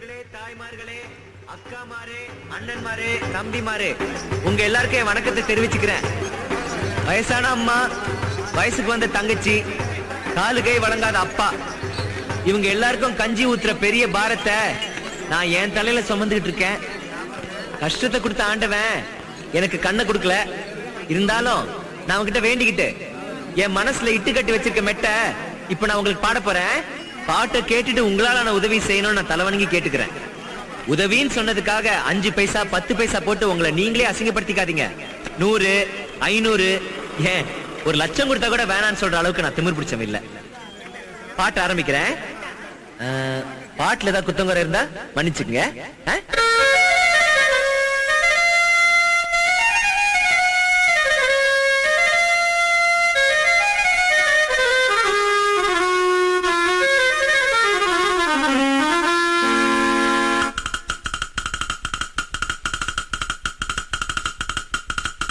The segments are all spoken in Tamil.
பெரியவர்களே தாய்மார்களே அக்காமாரே அண்ணன்மாரே தம்பிமாரே உங்க எல்லாருக்கும் என் வணக்கத்தை தெரிவிச்சுக்கிறேன். வயசான அம்மா வயசுக்கு வந்த தங்கச்சி காலு கை வழங்காத அப்பா இவங்க எல்லாருக்கும் கஞ்சி ஊத்துற பெரிய பாரத்தை நான் என் தலையில சுமந்துகிட்டு இருக்கேன். கஷ்டத்தை கொடுத்த ஆண்டவன் எனக்கு கண்ணை கொடுக்கல. இருந்தாலும் நான் உங்ககிட்ட வேண்டிக்கிட்டு என் மனசுல இட்டு கட்டி வச்சிருக்க மெட்ட இப்ப நான் உங்களுக்கு பாட போறேன். பாட்டை கேட்டுட்டு உங்களால நான் உதவி செய்யணும்னு நான் தலைவணங்கி கேட்டுக்கிறேன். உதவின்னு சொன்னதுக்காக அஞ்சு பைசா பத்து பைசா போட்டு உங்களை நீங்களே அசிங்கப்படுத்திக்காதீங்க. நூறு ஐநூறு ஏன் ஒரு லட்சம் கொடுத்தா கூட வேணான்னு சொல்ற அளவுக்கு நான் திமிர் பிடிச்சவன் இல்ல. பாட்டு ஆரம்பிக்கிறேன். பாட்டுல ஏதாவது குத்தங்குறை இருந்தா மன்னிச்சுக்கங்க.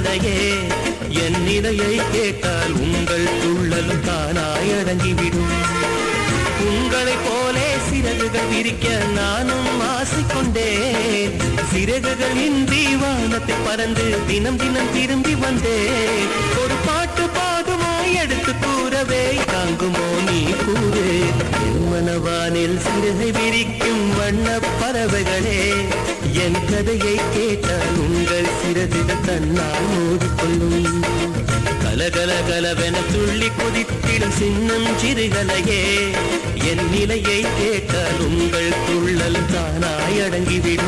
வேதனையே என் நிலையை கேட்டால் உங்கள் துள்ளலும் தானாய் அடங்கிவிடும் உங்களைப் போலே சிறகுகள் விரிக்க நானும் ஆசைக்கொண்டேன் சிறகுகள் இன்றி வானத்தை பறந்து தினம் தினம் திரும்பி வந்தேன் ஒரு பாட்டு பாடுமாய் எடுத்து கூறவே தாங்குமோ நீ கூறு. மனவானில் சிறகை விரிக்கும் வண்ண பறவைகளே. என் கதையை கேட்டால் உங்கள் சிறதிட தன்னால் மூடிக்கொள்ளும் கலகல கலவென துள்ளி குதித்திடும் சின்னம் சிறுகலையே என் நிலையை கேட்டால் உங்கள் துள்ளல் தானாய் அடங்கிவிடும்.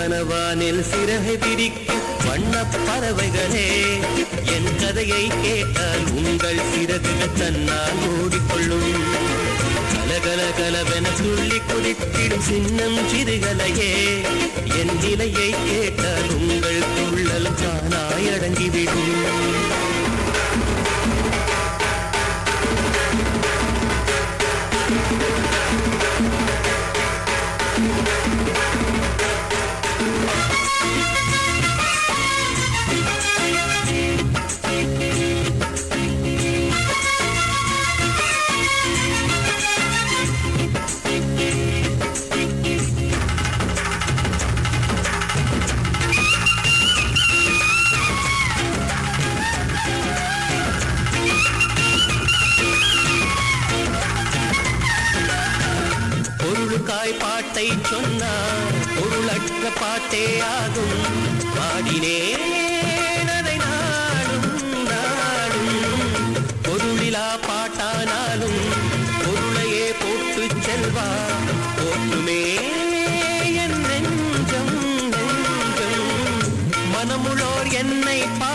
மனவானில் சிறகை பிடிக்கும் வண்ண பறவைகளே என் கதையை கேட்டால் உங்கள் சிறகுகள் தன்னால் ஓடிக்கொள்ளும். கலகல கலவென துள்ளி குதித்திடும் சின்னம் சிறுகலையே என் நிலையை கேட்டால் உங்கள் துள்ளல் தானாய் அடங்கிவிடும். பாட்டே ஆகும் பாடினேன் அதை நாடும் நாடும். பொருளிலா பாட்டானாலும் பொருளையே போட்டு செல்வா. போட்டுமே என் நெஞ்சம் நெஞ்சம். மனமுள்ளோர் என்னை பா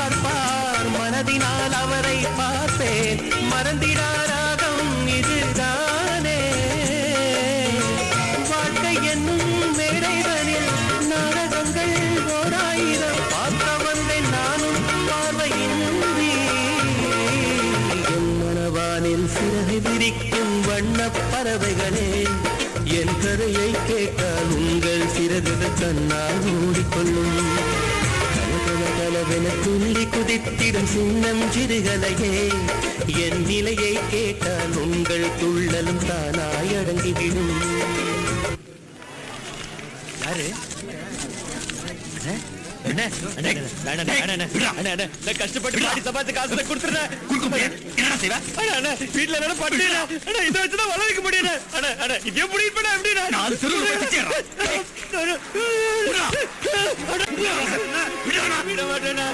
பறவைகளே என் கதையை கேட்டால் உங்கள் சிறகுகள் தன்னால் மூடிக்கொள்ளும். கலகல கலவென துள்ளி குதித்திடும் சின்னம் சிறுகலையே என் நிலையை கேட்டால் உங்கள் துள்ளலும் தானாய் அடங்கிவிடும். யாரு நான் கஷ்டப்பட்டு பாடி சம்பாதிச்ச காசுல கொடுத்துடுறேன். என்னடா செய்வ? அண்ணே, அண்ணே, வீட்டுல என்னடா பட்டினி, அண்ணே, இதை வச்சுதான் வளர வைக்க முடியும், அண்ணே. அண்ணே, இது எப்படி? நாலு தெருவுல போய் பிச்சைடுறா. விட மாட்டேண்ணே.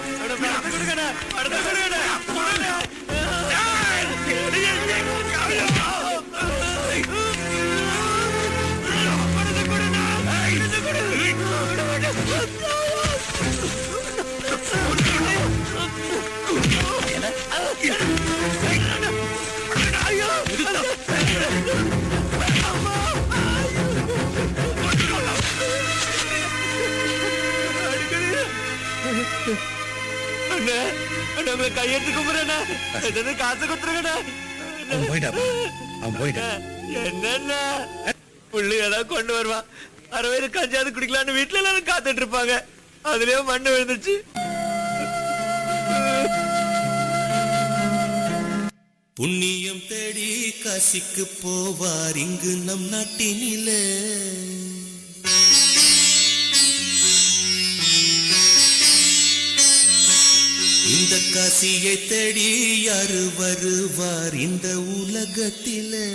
அண்ணே, அண்ணே, உங்களை கையெடுத்து கும்பிடுறேண்ணே. ஏதாவது காசு கொடுத்துருங்கண்ணே. அவன் போயிட்டான் அவன். போயிட்டான். என்னண்ணா? புள்ளி ஏதாவது கொண்டு வருவான் அறுபது கஞ்சாவது குடிக்கலான்னு வீட்டுல எல்லாரும் காத்துட்டு இருப்பாங்க. அதுலயும் மண்ணு விழுந்துச்சு புண்ணியம் தேடி காசிக்கு போவார் இங்கு நம் நாட்டினிலே. இந்த கசியை தேடி யாரு வருவார் இந்த உலகத்திலே?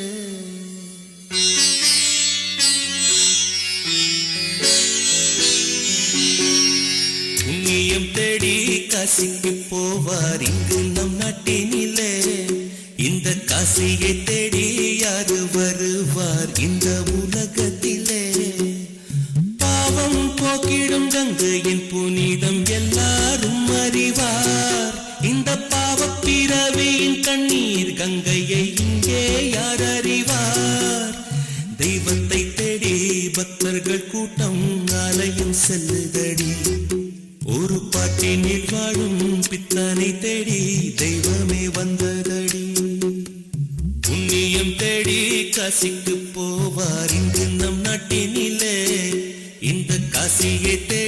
புண்ணியம் தேடி கசிக்கு போவார் இங்கு நம் நாட்டினில. இந்த கசியை தேடி யாரு வருவார் இந்த உலகத்திலே? பாவம் போக்கிடும் கங்கையின் புனிதம் எல்லாரும் அறிவார். இந்த பாவப் பிறவியின் கண்ணீர் கங்கையை இங்கே யார் அறிவார்? தெய்வத்தை தேடி பக்தர்கள் கூட்டம் ஆலயம் செல்லுதடி. ஒரு பாட்டினில் வாழும் பித்தனை தேடி தெய்வமே வந்ததடி. புண்ணியம் தேடி காசிக்கு போவார் இன்று நம் நாட்டினிலே. இந்த காசியை தேடி